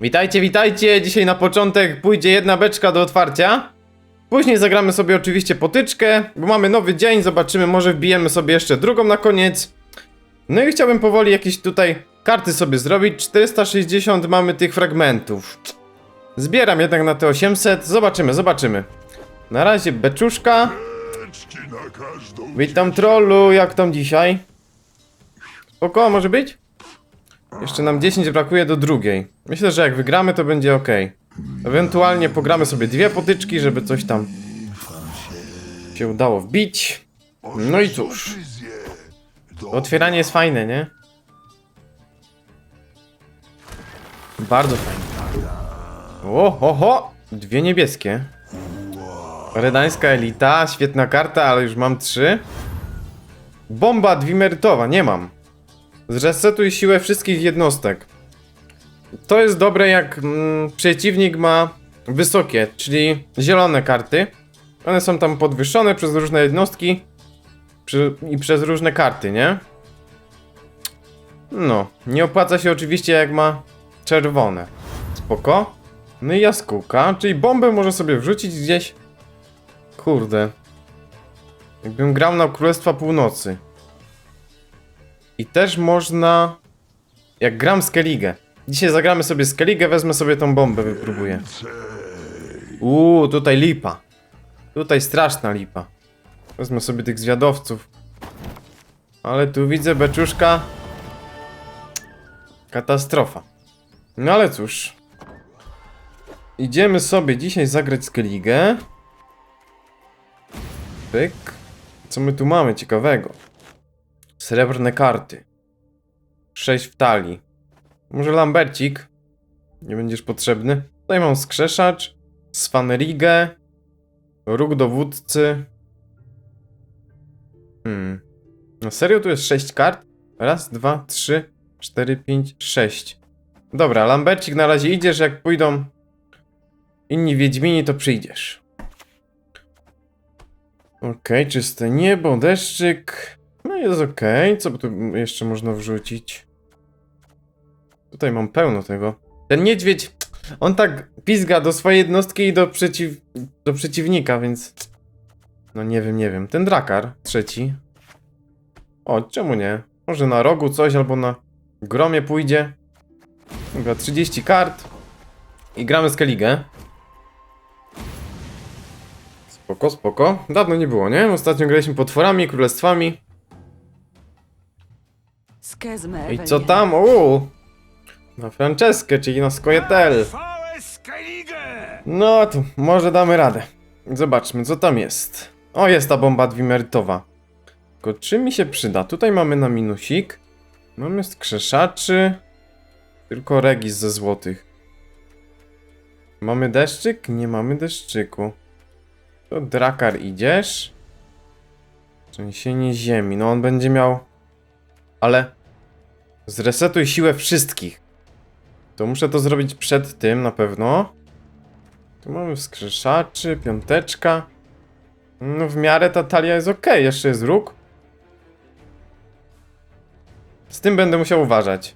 Witajcie, witajcie! Dzisiaj na początek pójdzie jedna beczka do otwarcia. Później zagramy sobie oczywiście potyczkę, bo mamy nowy dzień, zobaczymy, może wbijemy sobie jeszcze drugą na koniec. No i chciałbym powoli jakieś tutaj karty sobie zrobić. 460 mamy tych fragmentów. Zbieram jednak na te 800, zobaczymy, zobaczymy. Na razie beczuszka. Witam trollu, jak tam dzisiaj? Spoko, może być? Jeszcze nam 10 brakuje do drugiej. Myślę, że jak wygramy, to będzie ok. Ewentualnie pogramy sobie dwie potyczki, żeby coś tam się udało wbić. No i cóż, otwieranie jest fajne, nie? Bardzo fajne. O, ho, ho! Dwie niebieskie. Redańska elita, świetna karta, ale już mam trzy. Bomba dwimerytowa, nie mam. Zresetuj siłę wszystkich jednostek. To jest dobre jak mm, przeciwnik ma wysokie, czyli zielone karty. One są tam podwyższone przez różne jednostki przy, i przez różne karty, nie? No, nie opłaca się oczywiście jak ma czerwone. Spoko. No i jaskółka, czyli bombę może sobie wrzucić gdzieś. Kurde. Jakbym grał na Królestwa Północy. I też można... Jak gram Skellige. Dzisiaj zagramy sobie Skellige, wezmę sobie tą bombę, wypróbuję. Uuu, tutaj lipa. Tutaj straszna lipa. Wezmę sobie tych zwiadowców. Ale tu widzę beczuszka. Katastrofa. No ale cóż. Idziemy sobie dzisiaj zagrać Skellige. Pyk. Co my tu mamy ciekawego? Srebrne karty. 6 w talii. Może Lambercik? Nie będziesz potrzebny. Tutaj mam skrzeszacz, Svanerigę, róg dowódcy. Hmm. No serio tu jest 6 kart? Raz, dwa, trzy, cztery, pięć, sześć. Dobra, Lambercik na razie idziesz, jak pójdą inni Wiedźmini, to przyjdziesz. Okej, czyste niebo, deszczyk. Jest okej. Co by tu jeszcze można wrzucić? Tutaj mam pełno tego. Ten niedźwiedź, on tak pizga do swojej jednostki i do, przeciw, do przeciwnika, więc... No nie wiem, nie wiem. Ten drakar, trzeci. O, czemu nie? Może na rogu coś, albo na gromie pójdzie. Dobra, 30 kart. I gramy z Keligę. Spoko, spoko. Dawno nie było, nie? Ostatnio graliśmy potworami, królestwami. Skezmę I co tam? Uuu! Na Franceskę, czyli na Skojetel. No to może damy radę. Zobaczmy, co tam jest. O, jest ta bomba dwimerytowa. Tylko czy mi się przyda? Tutaj mamy na minusik. Mamy skrzeszaczy. Tylko regis ze złotych. Mamy deszczyk? Nie mamy deszczyku. To drakar idziesz. Trzęsienie ziemi. No on będzie miał... Ale... Zresetuj siłę wszystkich. To muszę to zrobić przed tym na pewno. Tu mamy wskrzeszaczy, piąteczka. No w miarę ta talia jest ok, jeszcze jest róg. Z tym będę musiał uważać.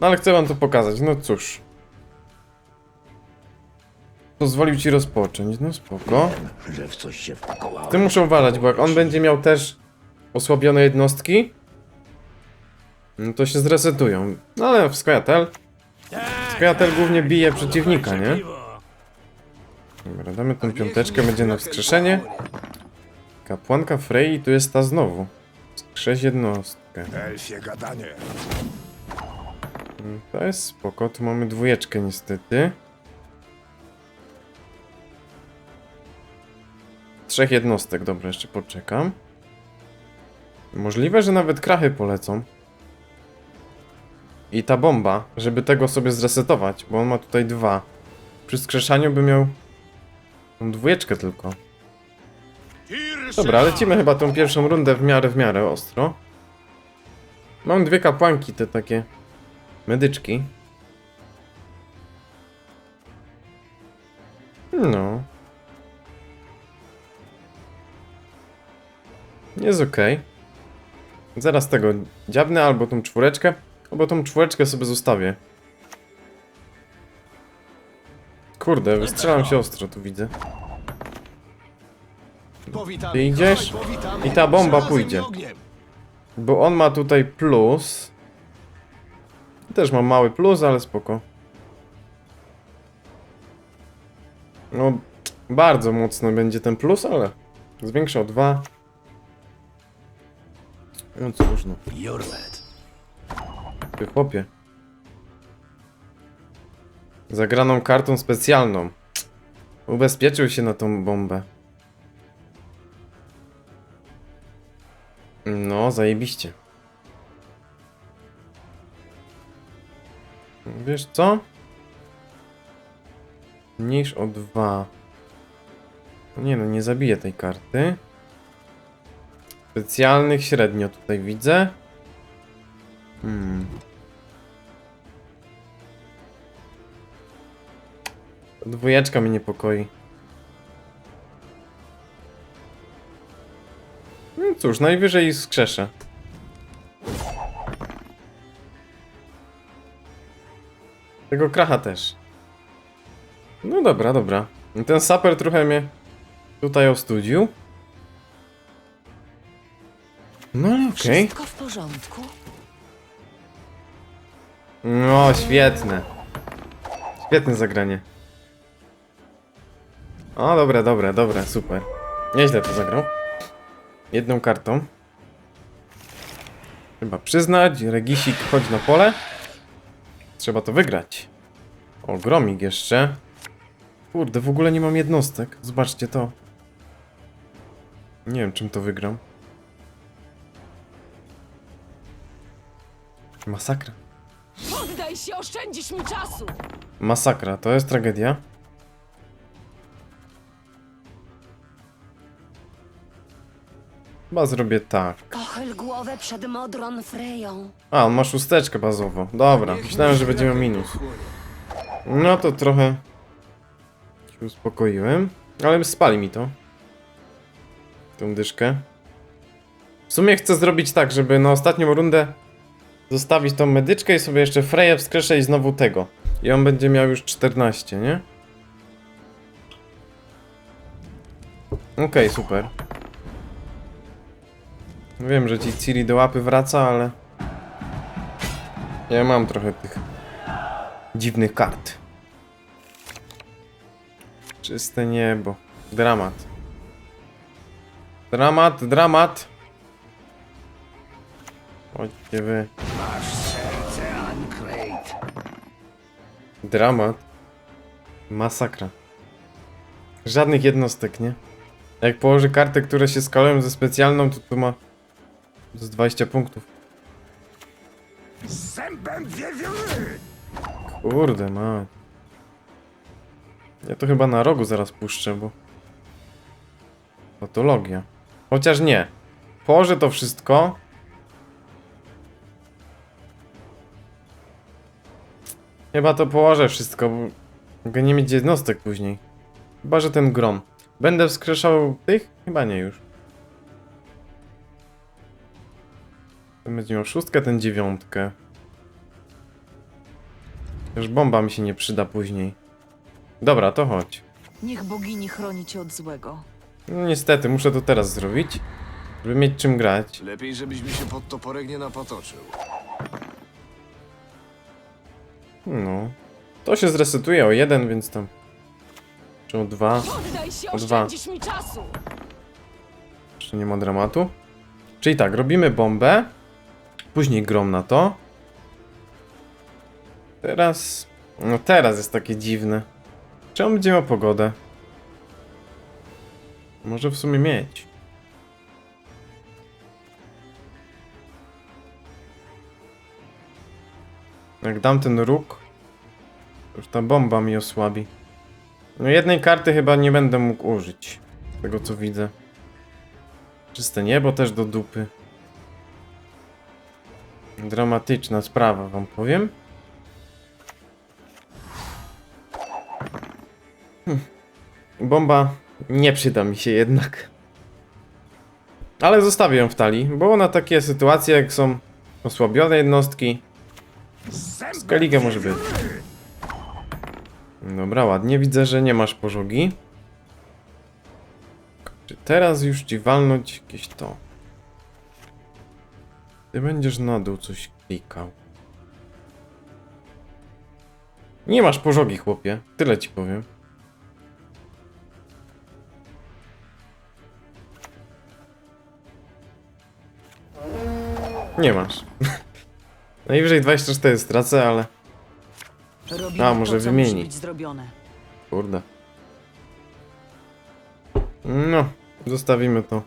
No ale chcę wam to pokazać, no cóż. Pozwolił ci rozpocząć, no spoko. Ty muszę uważać, bo jak on będzie miał też osłabione jednostki, no to się zresetują. No ale w Skojatel. Skojatel głównie bije przeciwnika, nie? Dobra, damy tą piąteczkę, będzie na wskrzeszenie. Kapłanka Frey, tu jest ta znowu. Skrześ jednostkę. Elfie gadanie. Mm, To jest spoko, tu mamy dwójeczkę niestety. Trzech jednostek, dobra, jeszcze poczekam. Możliwe, że nawet krachy polecą. I ta bomba, żeby tego sobie zresetować, bo on ma tutaj dwa. Przy skrzeszaniu by miał dwójeczkę tylko. Dobra, lecimy chyba tą pierwszą rundę w miarę, w miarę ostro. Mam dwie kapłanki, te takie medyczki. No. Jest okej. Zaraz tego dziabnę albo tą czwóreczkę. No bo tą czwóreczkę sobie zostawię. Kurde, wystrzelam się ostro, tu widzę. Ty idziesz? I ta bomba pójdzie. Bo on ma tutaj plus. Też ma mały plus, ale spoko. No, bardzo mocno będzie ten plus, ale zwiększa o dwa. No cóż, no. Ty chłopie. Zagraną kartą specjalną. Ubezpieczył się na tą bombę. No, zajebiście. Wiesz co? Mniejsz o dwa. Nie no, nie zabiję tej karty. Specjalnych średnio tutaj widzę. Hmm. Dwójeczka mnie niepokoi. No cóż, najwyżej skrzeszę. Tego kracha też. No dobra, dobra. Ten saper trochę mnie tutaj ostudził. No ale okej. Wszystko w porządku? No, świetne. Świetne zagranie. O, dobra, dobra, dobra, super. Nieźle to zagrał. Jedną kartą. Trzeba przyznać, Regisik chodzi na pole. Trzeba to wygrać. O, gromik jeszcze. Kurde, w ogóle nie mam jednostek. Zobaczcie to. Nie wiem, czym to wygram. Masakra. Poddaj się, oszczędzisz mi czasu! Masakra, to jest tragedia. Chyba zrobię tak. Pochyl głowę przed modron Freją. A, on ma szósteczkę bazową. Dobra, myślałem, że będzie miał minus. No to trochę się uspokoiłem. Ale spali mi to. Tą dyszkę. W sumie chcę zrobić tak, żeby na ostatnią rundę zostawić tą medyczkę i sobie jeszcze Freya wskreszę i znowu tego. I on będzie miał już 14, nie? Okej, super. Wiem, że ci Ciri do łapy wraca, ale... Ja mam trochę tych dziwnych kart. Czyste niebo. Dramat. Dramat, dramat. Chodźcie wy. Dramat. Masakra. Żadnych jednostek, nie? Jak położy karty, które się skalują ze specjalną, to tu ma z 20 punktów. Zębem wiewióry! Kurde, ma. Ja to chyba na rogu zaraz puszczę, bo... Patologia. Chociaż nie. Położę to wszystko. Chyba to położę wszystko, bo mogę nie mieć jednostek później. Chyba, że ten grom. Będę wskrzeszał tych? Chyba nie już. Ten będzie miał szóstkę, ten dziewiątkę. Już bomba mi się nie przyda później. Dobra, to chodź. Niech bogini chroni cię od złego. No niestety, muszę to teraz zrobić, żeby mieć czym grać. Lepiej, żebyś mi się pod toporek nie napotoczył. No. To się zresetuje o jeden, więc tam... Czy o dwa? Poddaj się, O dwa. oszczędzisz mi czasu! Jeszcze nie ma dramatu. Czyli tak, robimy bombę. Później grom na to. Teraz... No teraz jest takie dziwne. Czy on będzie miał pogodę? Może w sumie mieć. Jak dam ten róg, to już ta bomba mi osłabi. No jednej karty chyba nie będę mógł użyć. z Tego co widzę. Czyste niebo też do dupy. Dramatyczna sprawa, wam powiem. Hm. Bomba nie przyda mi się jednak. Ale zostawię ją w talii, bo na takie sytuacje, jak są osłabione jednostki, Skaligę może być. Dobra, ładnie. Widzę, że nie masz pożogi. Czy teraz już ci walnąć jakieś to? Ty będziesz na dół coś klikał. Nie masz pożogi, chłopie. Tyle ci powiem. Nie masz. Najwyżej 24 stracę, ale... Robimy A, może to, co wymieni. musi być zrobione. Kurde. No, zostawimy to.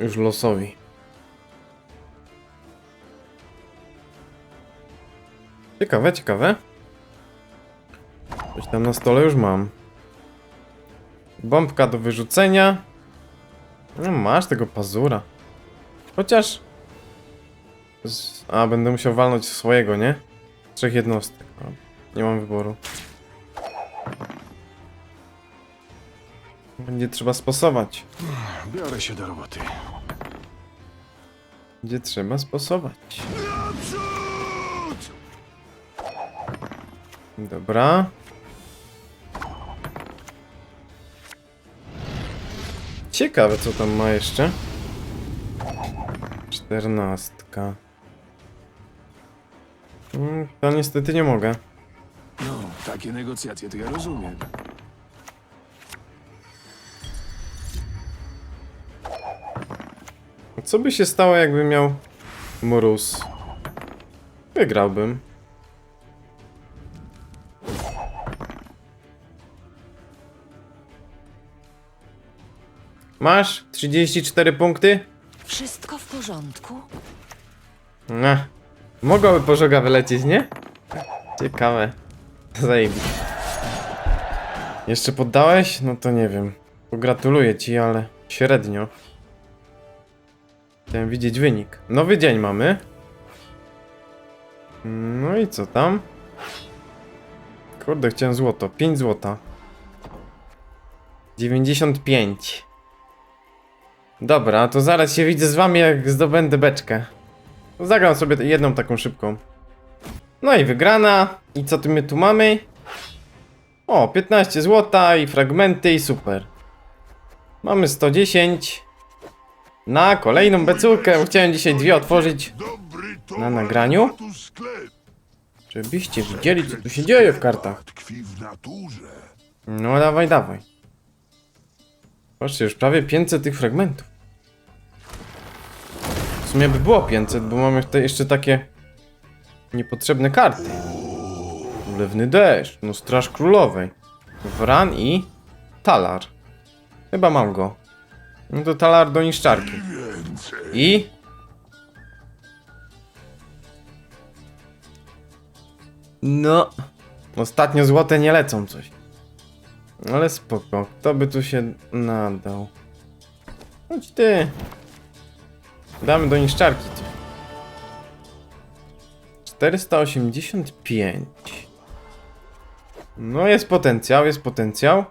Już losowi. Ciekawe, ciekawe. Coś tam na stole już mam. Bombka do wyrzucenia. No masz tego pazura. Chociaż... A, będę musiał walnąć swojego, nie? Trzech jednostek. No, nie mam wyboru. Będzie trzeba sposować. Biorę się do roboty. Będzie trzeba sposować. Dobra. Ciekawe co tam ma jeszcze. Czternastka. Mm, To niestety nie mogę. No, takie negocjacje to ja rozumiem. Co by się stało jakby miał mróz? Wygrałbym. Masz 34 punkty? Wszystko w porządku? No. Mogłaby pożoga wylecieć, nie? Ciekawe. Zajebiście. Jeszcze poddałeś? No to nie wiem. Pogratuluję ci, ale średnio. Chciałem widzieć wynik. Nowy dzień mamy. No i co tam? Kurde, chciałem złoto. 5 złota. 95. Dobra, to zaraz się widzę z wami, jak zdobędę beczkę. Zagram sobie jedną taką szybką. No i wygrana. I co tu my tu mamy? O, 15 złota i fragmenty i super. Mamy 110. Na kolejną beculkę. Chciałem dzisiaj dwie otworzyć. Na nagraniu? Żebyście widzieli, co tu się dzieje w kartach. No dawaj, dawaj. Patrzcie, już prawie 500 tych fragmentów. W sumie by było 500, bo mamy tutaj jeszcze takie niepotrzebne karty. Ulewny deszcz, no Straż Królowej, Wran i Talar. Chyba mam go. No to Talar do niszczarki. I... No... Ostatnio złote nie lecą coś. Ale spoko, kto by tu się nadał? Chodź ty. Damy do niszczarki coś. 485. No jest potencjał, jest potencjał.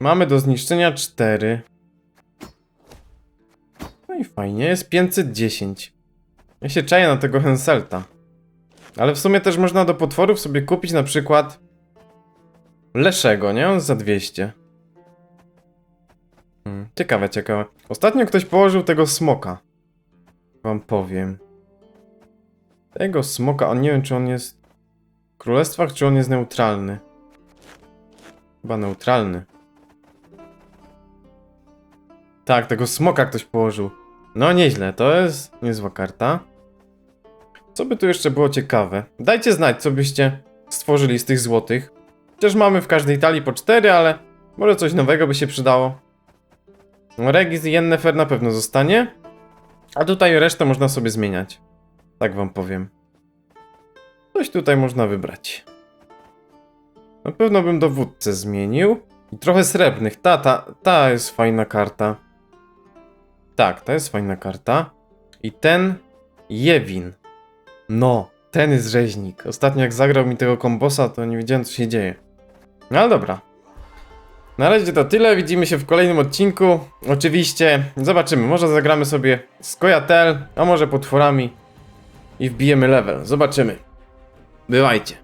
Mamy do zniszczenia 4. No i fajnie, jest 510. Ja się czaję na tego Henselta. Ale w sumie też można do potworów sobie kupić na przykład Leszego, nie? On za 200. Hmm, ciekawe, ciekawe. Ostatnio ktoś położył tego smoka. Wam powiem. Tego smoka, on nie wiem czy on jest w królestwach, czy on jest neutralny. Chyba neutralny. Tak, tego smoka ktoś położył. No nieźle, to jest niezła karta. Co by tu jeszcze było ciekawe? Dajcie znać, co byście stworzyli z tych złotych. Chociaż mamy w każdej talii po 4, ale może coś nowego by się przydało. Regis i Yennefer na pewno zostanie. A tutaj resztę można sobie zmieniać. Tak wam powiem. Coś tutaj można wybrać. Na pewno bym dowódcę zmienił. I trochę srebrnych. Ta, ta, ta jest fajna karta. Tak, to jest fajna karta. I ten Jewin. No, ten jest rzeźnik. Ostatnio jak zagrał mi tego kombosa, to nie wiedziałem co się dzieje. No dobra. Na razie to tyle, widzimy się w kolejnym odcinku. Oczywiście, zobaczymy, może zagramy sobie z Kojatel, a może potworami. i wbijemy level. Zobaczymy. Bywajcie.